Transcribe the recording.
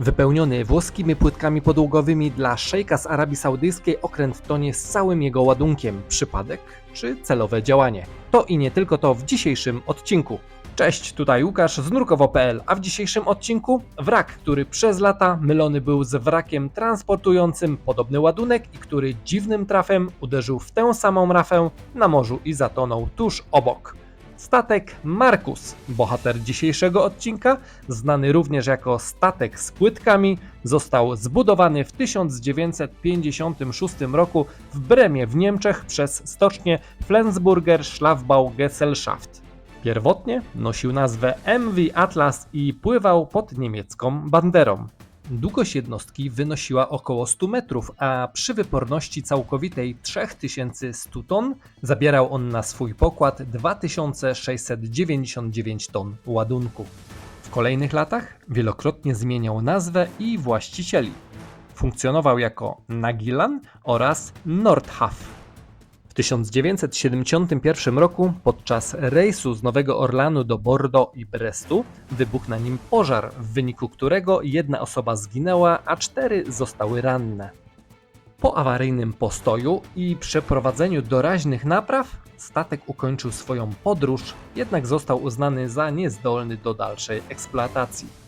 Wypełniony włoskimi płytkami podłogowymi dla szejka z Arabii Saudyjskiej okręt tonie z całym jego ładunkiem. Przypadek czy celowe działanie? To i nie tylko to w dzisiejszym odcinku. Cześć, tutaj Łukasz z nurkowo.pl, a w dzisiejszym odcinku wrak, który przez lata mylony był z wrakiem transportującym podobny ładunek i który dziwnym trafem uderzył w tę samą rafę na morzu i zatonął tuż obok. Statek Markus, bohater dzisiejszego odcinka, znany również jako statek z płytkami, został zbudowany w 1956 roku w Bremie w Niemczech przez stocznię Flensburger Schlafbau Gesellschaft. Pierwotnie nosił nazwę MV Atlas i pływał pod niemiecką banderą. Długość jednostki wynosiła około 100 metrów, a przy wyporności całkowitej 3100 ton zabierał on na swój pokład 2699 ton ładunku. W kolejnych latach wielokrotnie zmieniał nazwę i właścicieli. Funkcjonował jako Nagilan oraz Nordhaf. W 1971 roku podczas rejsu z Nowego Orlanu do Bordeaux i Brestu wybuchł na nim pożar, w wyniku którego jedna osoba zginęła, a cztery zostały ranne. Po awaryjnym postoju i przeprowadzeniu doraźnych napraw statek ukończył swoją podróż, jednak został uznany za niezdolny do dalszej eksploatacji.